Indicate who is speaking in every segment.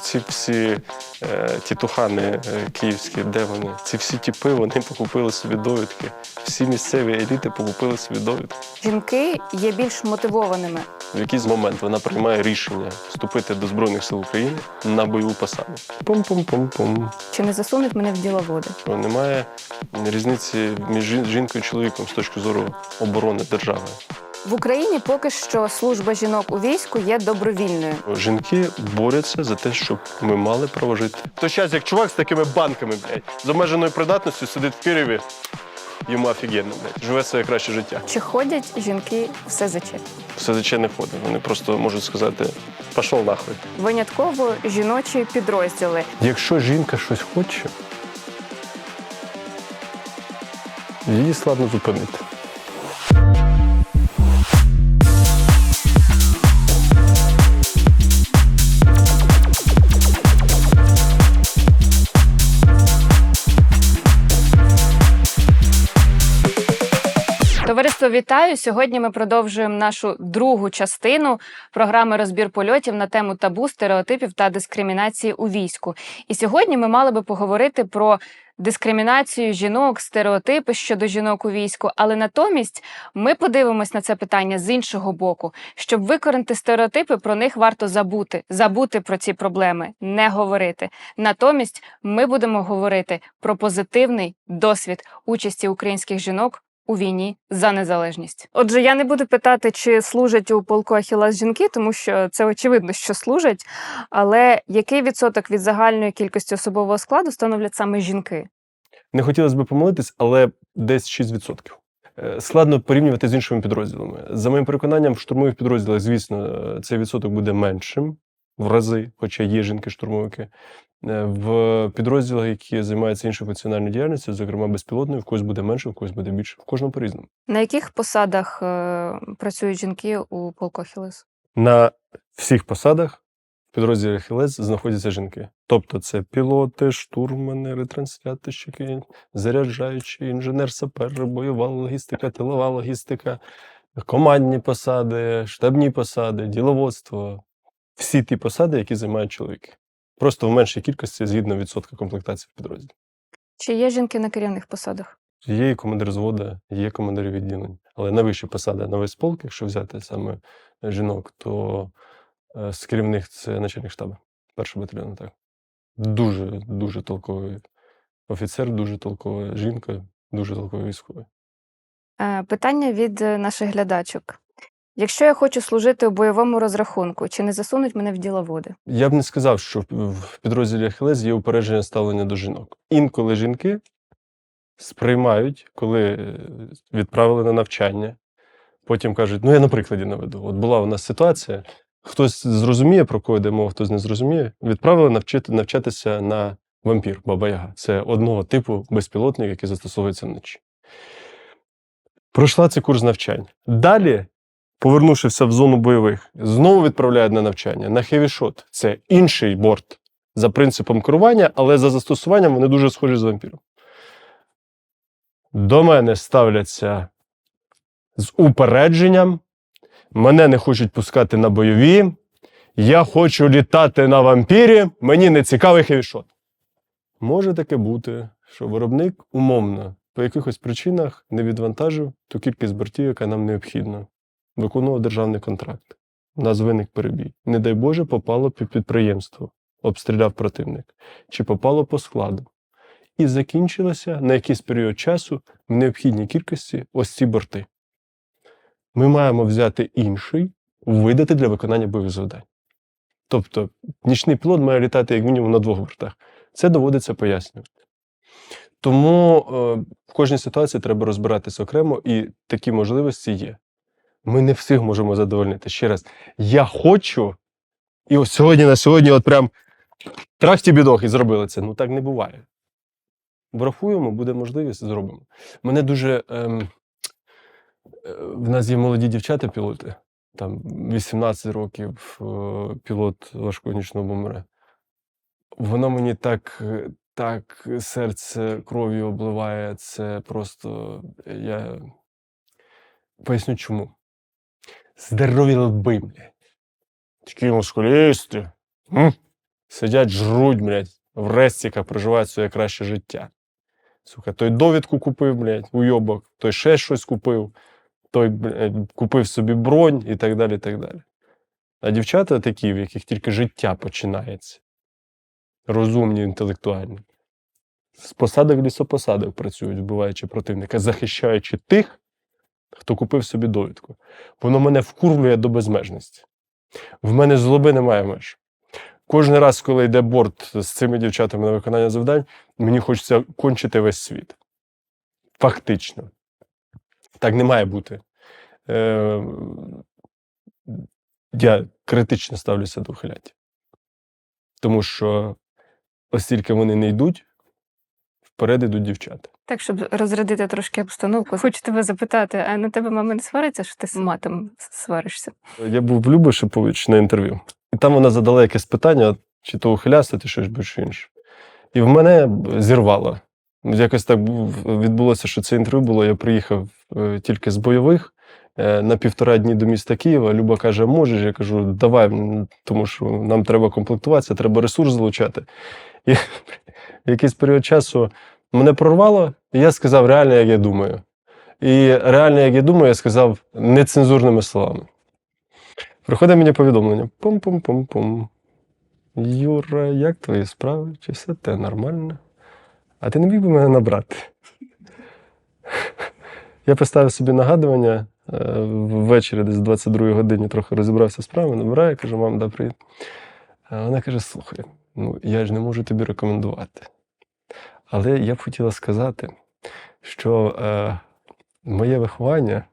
Speaker 1: Ці всі е, тітухани е, київські, де вони? Ці всі тіпи, вони покупили собі довідки. Всі місцеві еліти покупили собі довідки.
Speaker 2: Жінки є більш мотивованими.
Speaker 1: В якийсь момент вона приймає рішення вступити до Збройних сил України на бойову посаду. Пум-пум-пум-пум.
Speaker 2: Чи не засунуть мене в діловоди?
Speaker 1: Немає різниці між жінкою і чоловіком з точки зору оборони держави.
Speaker 2: В Україні поки що служба жінок у війську є добровільною.
Speaker 1: Жінки борються за те, щоб ми мали право жити. В той час, як чувак з такими банками, блядь, з обмеженою придатністю сидить в Києві, йому офігенно, блядь, живе своє краще життя.
Speaker 2: Чи ходять жінки в СЗЧ?
Speaker 1: Все заче не ходить. Вони просто можуть сказати, пішов нахуй.
Speaker 2: Винятково жіночі підрозділи.
Speaker 1: Якщо жінка щось хоче, її складно зупинити.
Speaker 2: Вітаю! Сьогодні ми продовжуємо нашу другу частину програми розбір польотів на тему табу, стереотипів та дискримінації у війську. І сьогодні ми мали би поговорити про дискримінацію жінок, стереотипи щодо жінок у війську. Але натомість ми подивимось на це питання з іншого боку. Щоб викоренити стереотипи, про них варто забути, забути про ці проблеми, не говорити. Натомість ми будемо говорити про позитивний досвід участі українських жінок у війні за незалежність. Отже, я не буду питати, чи служать у полку Ахілас жінки, тому що це очевидно, що служать. Але який відсоток від загальної кількості особового складу становлять саме жінки?
Speaker 1: Не хотілося б помилитись, але десь 6%. Е, Складно порівнювати з іншими підрозділами. За моїм переконанням, в штурмових підрозділах, звісно, е, цей відсоток буде меншим в рази, хоча є жінки-штурмовики. Е, В підрозділах, які займаються іншою функціональною діяльністю, зокрема безпілотною, в когось буде менше, в когось буде більше. В кожному по-різному.
Speaker 2: На яких посадах е, працюють жінки у полку Ахілес?
Speaker 1: На всіх посадах в підрозділі Хілець знаходяться жінки. Тобто це пілоти, штурмани, ретрансляторщики, заряджаючі, інженер-сапер, бойова логістика, тилова логістика, командні посади, штабні посади, діловодство. Всі ті посади, які займають чоловіки. Просто в меншій кількості згідно відсотка комплектації в підрозділі.
Speaker 2: Чи є жінки на керівних посадах?
Speaker 1: Є і командир зводу, є командири відділень. Але найвища посада на весь полк, якщо взяти саме жінок, то е, з керівних це начальник штабу першого батальйону. Так. Дуже, дуже толковий офіцер, дуже толкова жінка, дуже толковий військовий.
Speaker 2: Е, Питання від е, наших глядачок. Якщо я хочу служити у бойовому розрахунку, чи не засунуть мене в діловоди?
Speaker 1: Я б не сказав, що в- підрозділі Ахілес є упереджене ставлення до жінок. Інколи жінки сприймають, коли е, відправили на навчання, потім кажуть: ну я на прикладі наведу. От була у нас ситуація, хтось зрозуміє, про кого йде мова, хтось не зрозуміє. Відправили навчити, навчатися на вампір Баба Яга. Це одного типу безпілотник, який застосовується вночі. Пройшла цей курс навчань. Далі повернувшися в зону бойових, знову відправляють на навчання на хевішот. Це інший борт за принципом керування, але за застосуванням вони дуже схожі з вампіром. До мене ставляться з упередженням. Мене не хочуть пускати на бойові. Я хочу літати на вампірі, мені не цікавий хевішот. Може таке бути, що виробник умовно по якихось причинах не відвантажив ту кількість бортів, яка нам необхідна виконував державний контракт. У нас виник перебій. Не дай Боже, попало під підприємство, обстріляв противник, чи попало по складу. І закінчилося на якийсь період часу в необхідній кількості ось ці борти. Ми маємо взяти інший, видати для виконання бойових завдань. Тобто, нічний пілот має літати як мінімум на двох бортах. Це доводиться пояснювати. Тому е, в кожній ситуації треба розбиратися окремо, і такі можливості є. Ми не всіх можемо задовольнити. Ще раз, я хочу, і ось сьогодні на сьогодні, от прям трахті бідох і зробили це. Ну так не буває. Врахуємо, буде можливість, зробимо. Мене дуже. Ем, е, в нас є молоді дівчата-пілоти, там 18 років, е, пілот важкого нічного бомбера. Воно мені так, е, так серце кров'ю обливає. Це просто я поясню чому. Здорові лби, блядь. Такі мускулісти. М? Сидять, жруть, блядь, в рестіках проживають своє краще життя. Сука, той довідку купив, блядь, уйобок, той ще щось купив, той блядь, купив собі бронь і так далі. і так далі. А дівчата такі, в яких тільки життя починається. Розумні, інтелектуальні. З посадок лісопосадок працюють, вбиваючи противника, захищаючи тих, хто купив собі довідку. Воно мене вкурвлює до безмежності. В мене злоби немає меж. Кожен раз, коли йде борт з цими дівчатами на виконання завдань, мені хочеться кончити весь світ. Фактично. Так не має бути. Е, я критично ставлюся до ухиляттів. Тому що оскільки вони не йдуть, вперед йдуть дівчата.
Speaker 2: Так, щоб розрядити трошки обстановку, хочу тебе запитати, а на тебе мама не свариться, що ти з матом сваришся?
Speaker 1: Я був в Люби Шипович на інтерв'ю, і там вона задала якесь питання, чи то ухилясти, чи щось більш інше. І в мене зірвало. Якось так відбулося, що це інтерв'ю було. Я приїхав е, тільки з бойових е, на півтора дні до міста Києва. Люба каже: можеш? Я кажу, давай, тому що нам треба комплектуватися, треба ресурс залучати. І в якийсь період часу мене прорвало, і я сказав реально, як я думаю. І реально, як я думаю, я сказав нецензурними словами. Приходить мені повідомлення: пум-пум-пум-пум. Юра, як твої справи? Чи все те нормально? А ти не міг би мене набрати? Я поставив собі нагадування е, ввечері, десь 22 годині, трохи розібрався з справами, набираю, кажу, мам, да, привіт. А вона каже: слухай, ну я ж не можу тобі рекомендувати. Але я б хотіла сказати, що е, моє виховання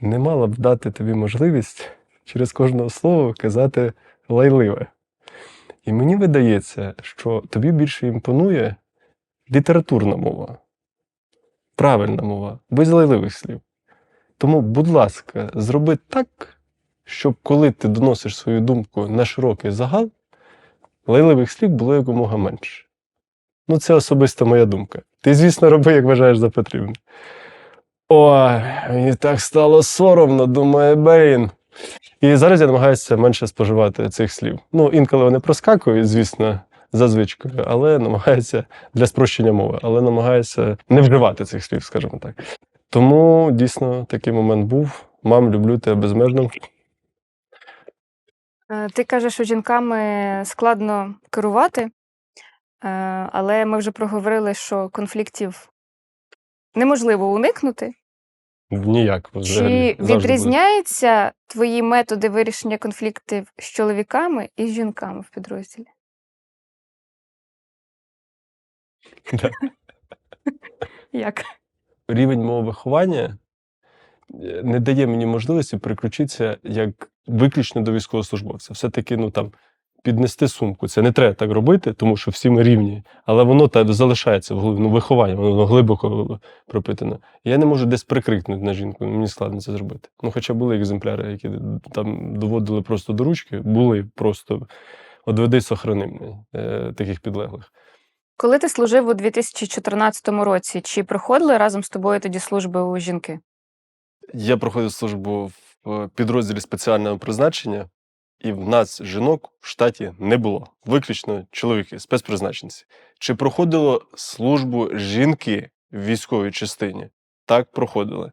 Speaker 1: не мало б дати тобі можливість через кожного слова казати лайливе. І мені видається, що тобі більше імпонує літературна мова, правильна мова, без лайливих слів. Тому, будь ласка, зроби так, щоб коли ти доносиш свою думку на широкий загал, лайливих слів було якомога менше. Ну, це особиста моя думка. Ти, звісно, роби, як вважаєш за потрібне. Ой, мені так стало соромно, думає Бейн. І зараз я намагаюся менше споживати цих слів. Ну, інколи вони проскакують, звісно, за звичкою, але намагаюся для спрощення мови, але намагаюся не вживати цих слів, скажімо так. Тому дійсно такий момент був. Мам, люблю тебе безмежно.
Speaker 2: Е, Ти кажеш, що жінками складно керувати, але ми вже проговорили, що конфліктів неможливо уникнути.
Speaker 1: Ніяк взагалі.
Speaker 2: Чи
Speaker 1: завжди буде.
Speaker 2: відрізняються твої методи вирішення конфліктів з чоловіками і з жінками в підрозділі? Як?
Speaker 1: рівень мого виховання е, не дає мені можливості переключитися як виключно до військовослужбовця. Все-таки ну, там, піднести сумку. Це не треба так робити, тому що всі ми рівні. Але воно так залишається в. Ну, виховання, воно глибоко пропитане. Я не можу десь прикрикнути на жінку, мені складно це зробити. Ну, хоча були екземпляри, які там доводили просто до ручки, були просто одведи сохрани е, таких підлеглих.
Speaker 2: Коли ти служив у 2014 році, чи проходили разом з тобою тоді служби у жінки?
Speaker 1: Я проходив службу в е, підрозділі спеціального призначення, і в нас жінок в штаті не було. Виключно чоловіки, спецпризначенці. Чи проходило службу жінки в військовій частині? Так, проходили.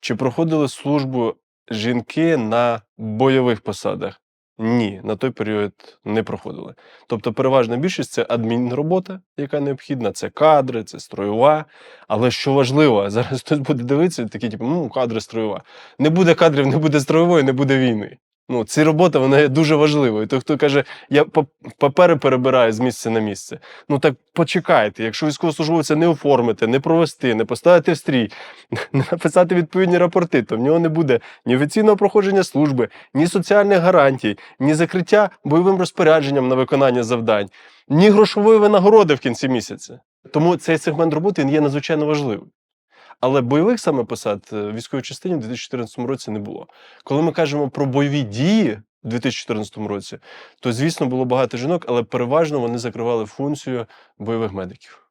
Speaker 1: Чи проходили службу жінки на бойових посадах? Ні, на той період не проходили. Тобто, переважна більшість це адмінробота, яка необхідна, це кадри, це строєва. Але що важливо, зараз хтось буде дивитися, і такий, типу, ну, кадри строєва. Не буде кадрів, не буде строєвої, не буде війни. Ну, ці робота вона є дуже важливою. Той, хто каже, я папери перебираю з місця на місце. Ну так почекайте, якщо військовослужбовця не оформити, не провести, не поставити в стрій, не написати відповідні рапорти, то в нього не буде ні офіційного проходження служби, ні соціальних гарантій, ні закриття бойовим розпорядженням на виконання завдань, ні грошової винагороди в кінці місяця. Тому цей сегмент роботи він є надзвичайно важливим. Але бойових саме посад е, в військовій частині в 2014 році не було. Коли ми кажемо про бойові дії в 2014 році, то звісно було багато жінок, але переважно вони закривали функцію бойових медиків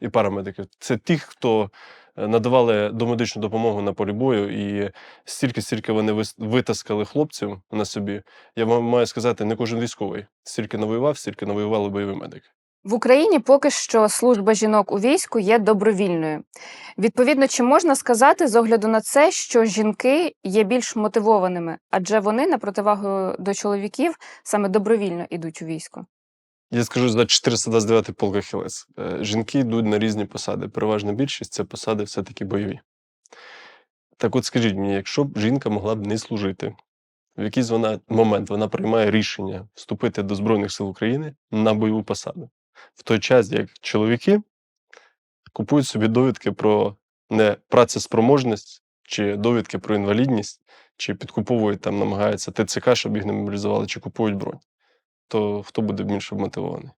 Speaker 1: і парамедиків. Це ті, хто е, надавали домедичну допомогу на полі бою, і стільки, стільки вони витаскали хлопців на собі. Я вам маю сказати, не кожен військовий стільки навоював, стільки навоювали бойові медики.
Speaker 2: В Україні поки що служба жінок у війську є добровільною. Відповідно, чи можна сказати з огляду на це, що жінки є більш мотивованими, адже вони на противагу до чоловіків саме добровільно йдуть у військо?
Speaker 1: Я скажу за 429 полк Ахілес. Е, Жінки йдуть на різні посади. Переважна більшість це посади все-таки бойові. Так от скажіть мені, якщо б жінка могла б не служити, в якийсь вона момент вона приймає рішення вступити до Збройних сил України на бойову посаду. В той час, як чоловіки купують собі довідки про непрацеспроможність чи довідки про інвалідність, чи підкуповують там, намагаються ТЦК, щоб їх не мобілізували, чи купують бронь то хто буде більш мотивований?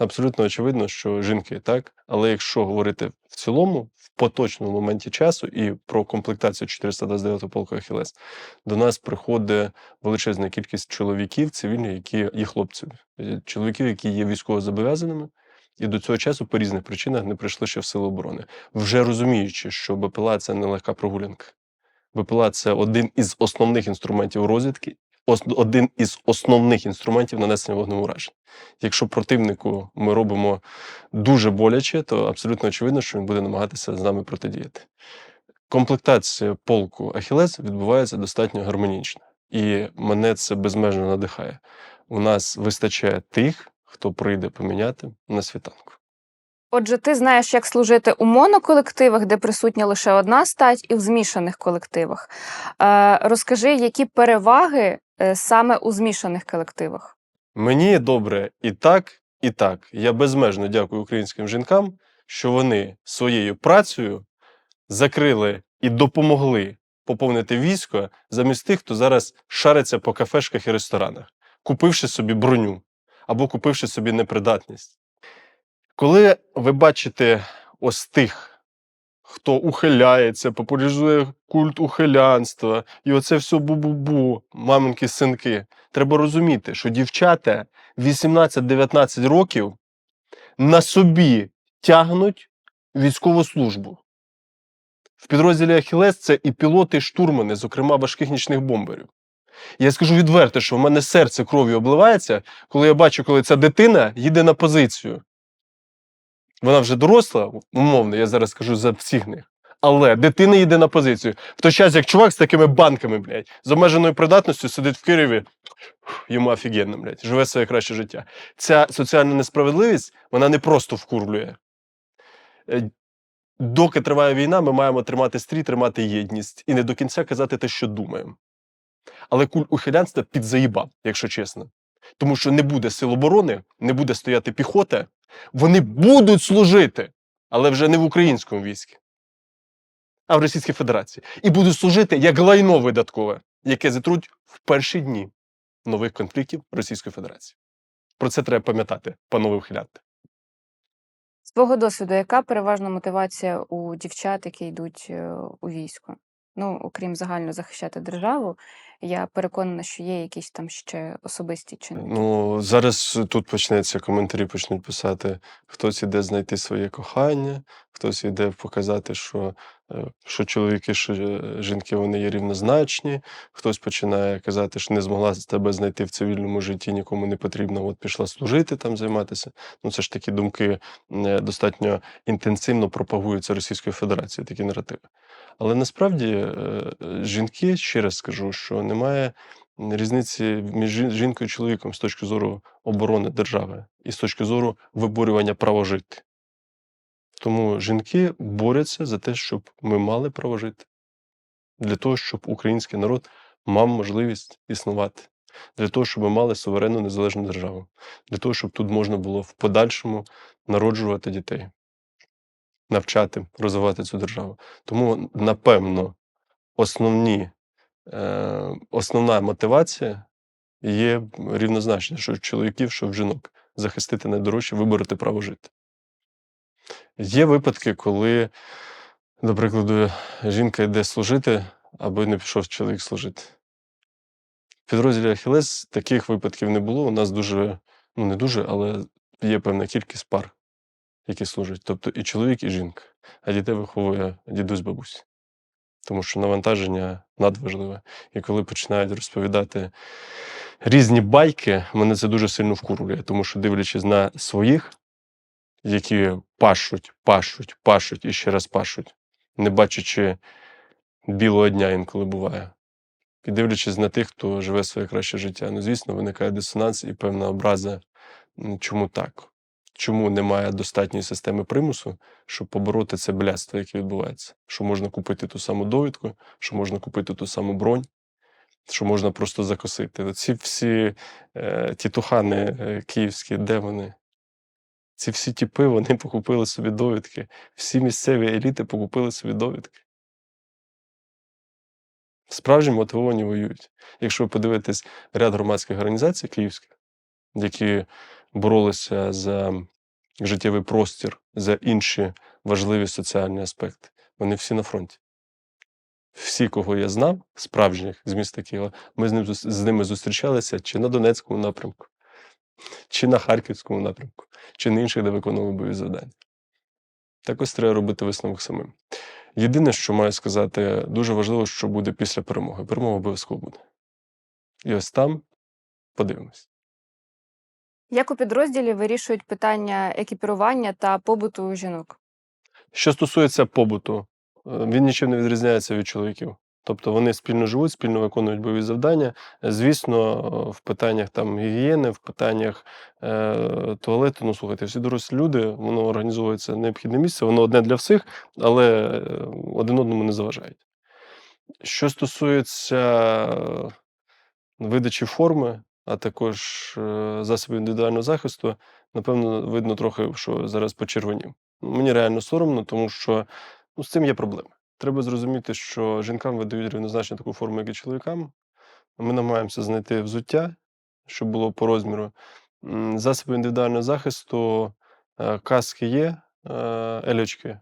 Speaker 1: Абсолютно очевидно, що жінки так. Але якщо говорити в цілому, в поточному моменті часу і про комплектацію 429 полку Ахілес, до нас приходить величезна кількість чоловіків цивільних, які є хлопців, Е, чоловіків, які є військовозобов'язаними, і до цього часу по різних причинах не прийшли ще в сили оборони, вже розуміючи, що БПЛА це не легка прогулянка. БПЛА це один із основних інструментів розвідки, один із основних інструментів нанесення вогневого ураження. Якщо противнику ми робимо дуже боляче, то абсолютно очевидно, що він буде намагатися з нами протидіяти. Комплектація полку Ахілес відбувається достатньо гармонічно, і мене це безмежно надихає. У нас вистачає тих, хто прийде поміняти на світанку.
Speaker 2: Отже, ти знаєш, як служити у моноколективах, де присутня лише одна стать, і в змішаних колективах. Е, розкажи, які переваги е, саме у змішаних колективах?
Speaker 1: Мені добре і так, і так. Я безмежно дякую українським жінкам, що вони своєю працею закрили і допомогли поповнити військо замість тих, хто зараз шариться по кафешках і ресторанах, купивши собі броню або купивши собі непридатність. Коли ви бачите ось тих, хто ухиляється, популяризує культ ухилянства, і оце все бу-бу-бу, маминки, синки, треба розуміти, що дівчата 18-19 років на собі тягнуть військову службу. В підрозділі Ахілес це і пілоти, і штурмани, зокрема важких нічних бомберів. Я скажу відверто, що в мене серце кров'ю обливається, коли я бачу, коли ця дитина їде на позицію. Вона вже доросла, умовно, я зараз скажу за всіх них. Але дитина їде на позицію. В той час, як чувак з такими банками, блядь, з обмеженою придатністю сидить в Києві, йому офігенно, блядь, живе своє краще життя. Ця соціальна несправедливість, вона не просто вкурлює. Е, Доки триває війна, ми маємо тримати стрій, тримати єдність і не до кінця казати те, що думаємо. Але куль ухилянства підзаїбав, якщо чесно. Тому що не буде сил оборони, не буде стояти піхота, вони будуть служити, але вже не в українському війську, а в Російській Федерації. І будуть служити як лайно видаткове, яке затруть в перші дні нових конфліктів Російської Федерації. Про це треба пам'ятати, панове ухилянти.
Speaker 2: З твого досвіду, яка переважна мотивація у дівчат, які йдуть е, у військо? Ну, окрім загально захищати державу, я переконана, що є якісь там ще особисті чинники.
Speaker 1: Ну, зараз тут почнеться коментарі, почнуть писати: хтось іде знайти своє кохання, хтось іде показати, що, е, що чоловіки, що е, жінки вони є рівнозначні, хтось починає казати, що не змогла тебе знайти в цивільному житті, нікому не потрібно, от пішла служити там займатися. Ну, це ж такі думки е, достатньо інтенсивно пропагуються Російською Федерацією, такі наративи. Але насправді жінки, ще раз скажу, що немає різниці між жінкою і чоловіком з точки зору оборони держави і з точки зору виборювання права жити. Тому жінки борються за те, щоб ми мали право жити, для того, щоб український народ мав можливість існувати, для того, щоб ми мали суверенну незалежну державу, для того, щоб тут можна було в подальшому народжувати дітей, навчати, розвивати цю державу. Тому, напевно, основні, основна мотивація є рівнозначна, що в чоловіків, що в жінок захистити найдорожче, вибороти право жити. Є випадки, коли, до прикладу, жінка йде служити, аби не пішов чоловік служити. В підрозділі Ахілес таких випадків не було. У нас дуже, ну не дуже, але є певна кількість пар. які служать. Тобто і чоловік, і жінка. А дітей виховує дідусь бабусь. Тому що навантаження надважливе. І коли починають розповідати різні байки, мене це дуже сильно вкурює, тому що дивлячись на своїх, які пашуть, пашуть, пашуть і ще раз пашуть, не бачачи білого дня інколи буває. І дивлячись на тих, хто живе своє краще життя, ну, звісно, виникає дисонанс і певна образа. Чому так? Чому немає достатньої системи примусу, щоб побороти це блядство, яке відбувається? Що можна купити ту саму довідку, що можна купити ту саму бронь, що можна просто закосити. Ці всі е, тітухани е, київські, де вони? Ці всі тіпи, вони покупили собі довідки. Всі місцеві еліти покупили собі довідки. Справжні мотивовані воюють. Якщо ви подивитесь ряд громадських організацій київських, які боролися за життєвий простір, за інші важливі соціальні аспекти, вони всі на фронті. Всі, кого я знав, справжніх з міста Києва, ми з, ним, з ними зустрічалися чи на Донецькому напрямку, чи на Харківському напрямку, чи на інших, де виконували бойові завдання. Так ось треба робити висновок самим. Єдине, що маю сказати, дуже важливо, що буде після перемоги. Перемога обов'язково буде. І ось там подивимось.
Speaker 2: Як у підрозділі вирішують питання екіпірування та побуту жінок?
Speaker 1: Що стосується побуту, е, він нічим не відрізняється від чоловіків. Тобто вони спільно живуть, спільно виконують бойові завдання. Е, Звісно, в питаннях там гігієни, в питаннях е, туалету, ну слухайте, всі дорослі люди, воно організовується необхідне місце, воно одне для всіх, але е, один одному не заважають. Що стосується видачі форми, а також е, засобів індивідуального захисту, напевно, видно трохи, що зараз почервонів. Мені реально соромно, тому що ну, з цим є проблеми. Треба зрозуміти, що жінкам видають рівнозначно таку форму, як і чоловікам. Ми намагаємося знайти взуття, щоб було по розміру. Засоби індивідуального захисту, е, каски є, ельочки,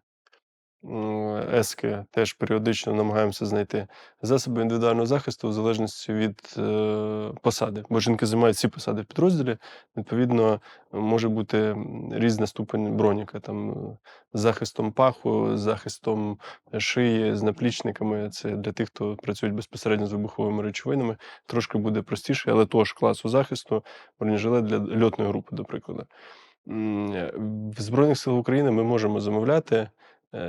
Speaker 1: ески теж періодично намагаємося знайти. Засоби індивідуального захисту в залежності від е, посади, бо жінки займають всі посади в підрозділі. Відповідно, може бути м, різний ступень броніка, там е, захистом паху, захистом шиї, з наплічниками. Це для тих, хто працюють безпосередньо з вибуховими речовинами, трошки буде простіше, але того ж класу захисту, бронежилет для льотної групи, до прикладу. В Збройних сил України ми можемо замовляти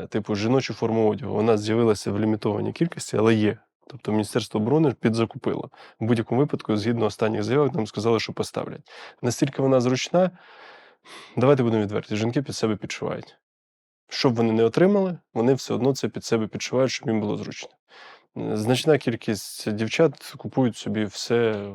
Speaker 1: типу жіночу форму одягу. Вона з'явилася в лімітованій кількості, але є. Тобто Міністерство оборони підзакупило. В будь-якому випадку, згідно останніх заявок, нам сказали, що поставлять. Настільки вона зручна, давайте будемо відверті, жінки під себе підшивають. Що б вони не отримали, вони все одно це під себе підшивають, щоб їм було зручно. Е, Значна кількість дівчат купують собі все,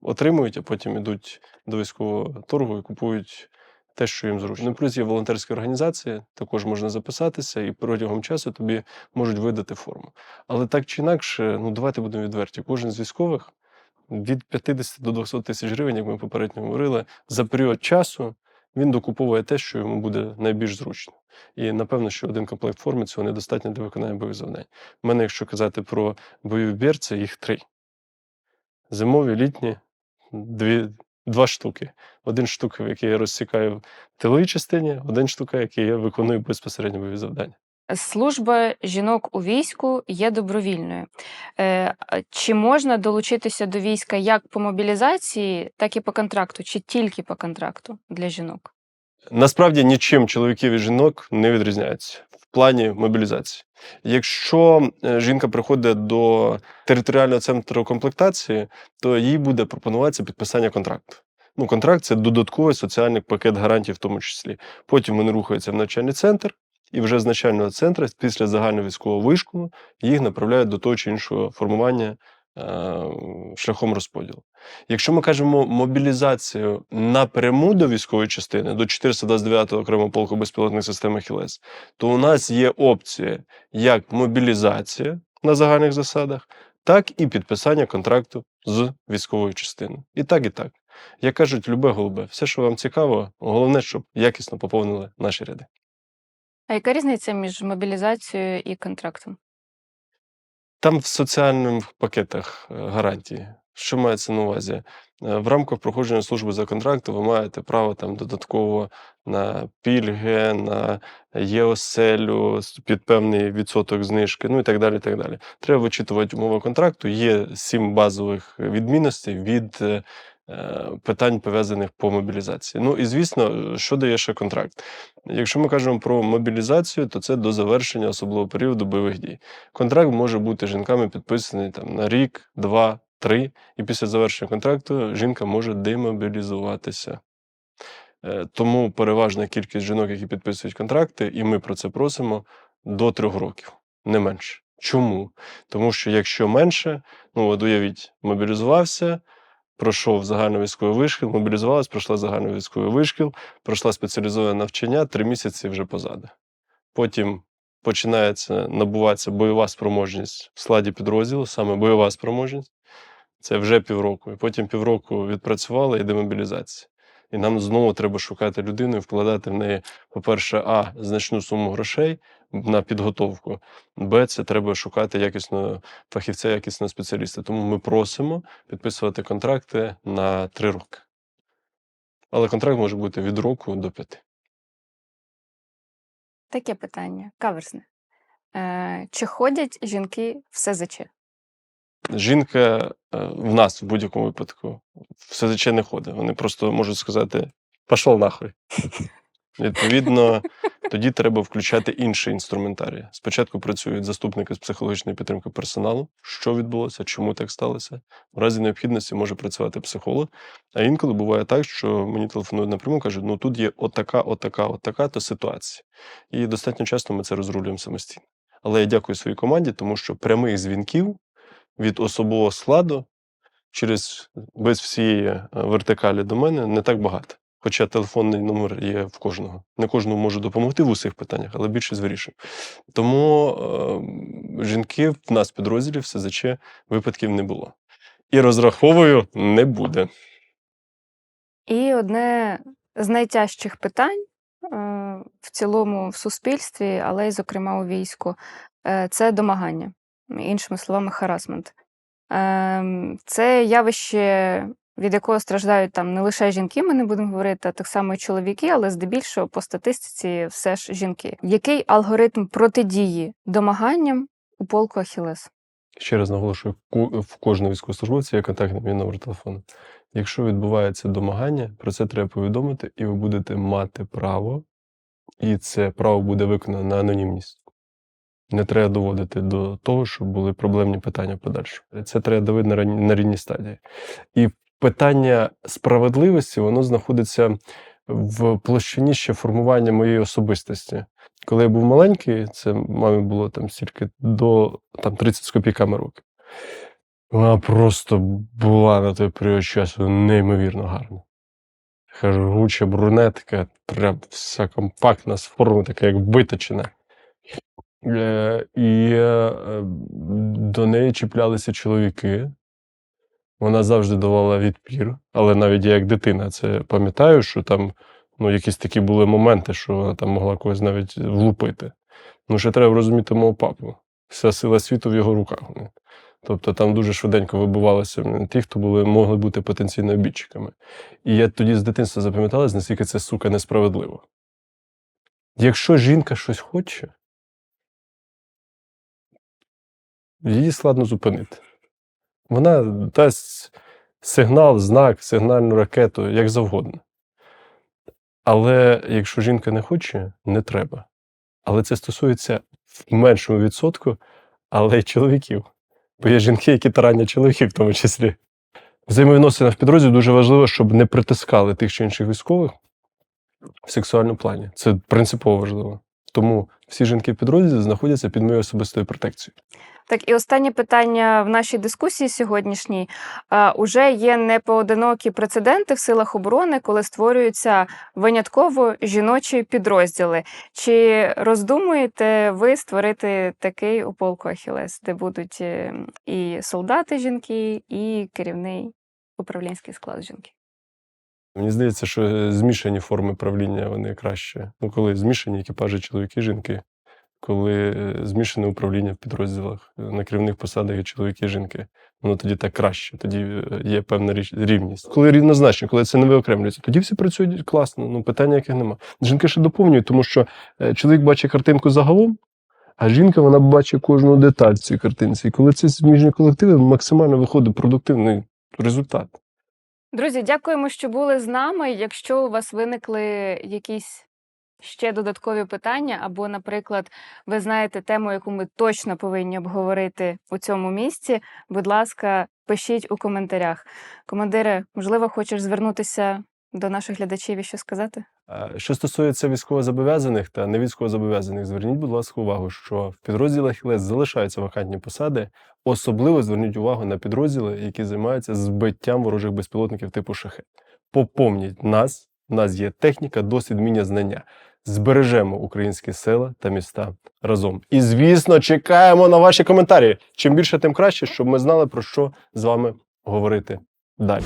Speaker 1: отримують, а потім йдуть до військового торгу і купують те, що їм зручно. Ну, плюс є волонтерські організації, також можна записатися, і протягом часу тобі можуть видати форму. Але так чи інакше, ну давайте будемо відверті. Кожен з військових від 50 до 200 тисяч гривень, як ми попередньо говорили, за період часу він докуповує те, що йому буде найбільш зручно. І напевно, що один комплект форми цього недостатньо для виконання бойових завдань. У мене, якщо казати про бойові берці, їх три: зимові, літні, дві, два штуки. Один штук, який я розсікаю в тиловій частині, один штука, який я виконую безпосередньо бойові завдання.
Speaker 2: Служба жінок у війську є добровільною. Е, Чи можна долучитися до війська як по мобілізації, так і по контракту, чи тільки по контракту для жінок?
Speaker 1: Насправді нічим чоловіків і жінок не відрізняється в плані мобілізації. Якщо е, жінка приходить до територіального центру комплектації, то їй буде пропонуватися підписання контракту. Ну, контракт це додатковий соціальний пакет гарантій, в тому числі. Потім вони рухаються в навчальний центр, і вже з навчального центру, після загальновійськового вишколу, їх направляють до того чи іншого формування шляхом розподілу. Якщо ми кажемо мобілізацію напряму до військової частини, до 429-го окремого полку безпілотних систем «Ахілес», то у нас є опція як мобілізація на загальних засадах, так і підписання контракту з військовою частиною. І так, і так. Як кажуть, любе голубе, все, що вам цікаво, головне, щоб якісно поповнили наші ряди.
Speaker 2: А яка різниця між мобілізацією і контрактом?
Speaker 1: Там в соціальних пакетах е, гарантії Що мається на увазі? Е, В рамках проходження служби за контракту ви маєте право там додатково на пільги, на ЄОСЕЛю під певний відсоток знижки, ну і так далі. так далі. Треба вичитувати умови контракту. Є сім базових відмінностей від е, питань, пов'язаних по мобілізації. Ну і звісно, що дає ще контракт? Якщо ми кажемо про мобілізацію, то це до завершення особливого періоду бойових дій. Контракт може бути жінками підписаний там на рік, два, три, і після завершення контракту жінка може демобілізуватися. Е, Тому переважна кількість жінок, які підписують контракти, і ми про це просимо до трьох років, не менше. Чому? Тому що якщо менше, ну от уявіть, мобілізувався, пройшов загальновійськовий вишкіл, мобілізувалась, пройшла загальновійськовий вишкіл, пройшла спеціалізоване навчання, три місяці вже позаду. Потім починається набуватися бойова спроможність в складі підрозділу, саме бойова спроможність. Це вже півроку. І потім півроку відпрацювали і демобілізація. І нам знову треба шукати людину і вкладати в неї, по-перше, а значну суму грошей на підготовку. Б, це треба шукати якісного фахівця, якісного спеціаліста. Тому ми просимо підписувати контракти на три роки. Але контракт може бути від року до п'яти.
Speaker 2: Таке питання, каверсне. Е, чи ходять жінки в СЗЧ?
Speaker 1: Жінка е, в нас в будь-якому випадку в СЗЧ не ходить. Вони просто можуть сказати: пішов нахуй. Відповідно, тоді треба включати інший інструментарій. Спочатку працюють заступники з психологічної підтримки персоналу, що відбулося, чому так сталося. В разі необхідності може працювати психолог. А інколи буває так, що мені телефонують напряму, кажуть, ну тут є отака, отака, отака то ситуація. І достатньо часто ми це розрулюємо самостійно. Але я дякую своїй команді, тому що прямих дзвінків від особового складу через без всієї е, вертикалі до мене не так багато. Хоча телефонний номер є в кожного. Не кожному можу допомогти в усіх питаннях, але більшість вирішую. Тому е, жінки в нас підрозділі в СЗЧ випадків не було. І розраховую, не буде.
Speaker 2: І одне з найтяжчих питань е, в цілому в суспільстві, але й, зокрема, у війську е, це домагання, іншими словами, харасмент. Е, Це явище, від якого страждають там не лише жінки, ми не будемо говорити, а так само і чоловіки, але здебільшого по статистиці все ж жінки. Який алгоритм протидії домаганням у полку Ахілес?
Speaker 1: Ще раз наголошую, в кожного військовослужбовця є контактний мій номер телефону. Якщо відбувається домагання, про це треба повідомити, і ви будете мати право, і це право буде виконано на анонімність. Не треба доводити до того, щоб були проблемні питання подальше. Це треба давити на ранні- на рівній стадії. І питання справедливості воно знаходиться в площині ще формування моєї особистості. Коли я був маленький, це мамі було там стільки до там, 30 з копійками років. Вона просто була на той період часу неймовірно гарна. Така жгуча брунетка, прям вся компактна з форми, така як виточена. Е, і е, до неї чіплялися чоловіки. Вона завжди давала відпір, але навіть я як дитина це пам'ятаю, що там ну, якісь такі були моменти, що вона там могла когось навіть влупити. Ну, ще треба розуміти мого папу. Вся сила світу в його руках. Тобто там дуже швиденько вибивалися ті, хто були, могли бути потенційно обідчиками. І я тоді з дитинства запам'яталась, наскільки це сука несправедливо. Якщо жінка щось хоче, її складно зупинити. Вона дасть сигнал, знак, сигнальну ракету, як завгодно. Але якщо жінка не хоче, не треба. Але це стосується в меншому відсотку, але й чоловіків. Бо є жінки, які таранять чоловіків в тому числі. Взаємовідносини в підрозділі дуже важливо, щоб не притискали тих чи інших військових в сексуальному плані. Це принципово важливо. Тому всі жінки в підрозділі знаходяться під моєю особистою протекцією.
Speaker 2: Так, і останнє питання в нашій дискусії сьогоднішній. Уже є непоодинокі прецеденти в силах оборони, коли створюються винятково жіночі підрозділи. Чи роздумуєте ви створити такий у полку Ахілес, де будуть е, і солдати жінки, і керівний управлінський склад жінки?
Speaker 1: Мені здається, що е, змішані форми правління вони краще. Ну, коли змішані екіпажі чоловіки і жінки, коли е, змішане управління в підрозділах е, на керівних посадах і чоловіки і жінки. Воно тоді так краще, тоді є певна рівність. Коли рівнозначно, коли це не виокремлюється, тоді всі працюють класно, ну питання яких нема. Жінки ще доповнюють, тому що чоловік бачить картинку загалом, а жінка вона бачить кожну деталь в цій картинці. І коли це зміжні колективи, максимально виходить продуктивний результат.
Speaker 2: Друзі, дякуємо, що були з нами. Якщо у вас виникли якісь ще додаткові питання, або, наприклад, ви знаєте тему, яку ми точно повинні обговорити у цьому місці, будь ласка, пишіть у коментарях. Командире, можливо, хочеш звернутися до наших глядачів і що сказати?
Speaker 1: Е, Що стосується військовозобов'язаних та невійськовозобов'язаних, зверніть, будь ласка, увагу, що в підрозділах ЛЕС залишаються вакантні посади. Особливо зверніть увагу на підрозділи, які займаються збиттям ворожих безпілотників типу шахет. Поповніть нас, в нас є техніка, досвід, вміння, знання. Збережемо українські села та міста разом. І, звісно, чекаємо на ваші коментарі. Чим більше, тим краще, щоб ми знали, про що з вами говорити далі.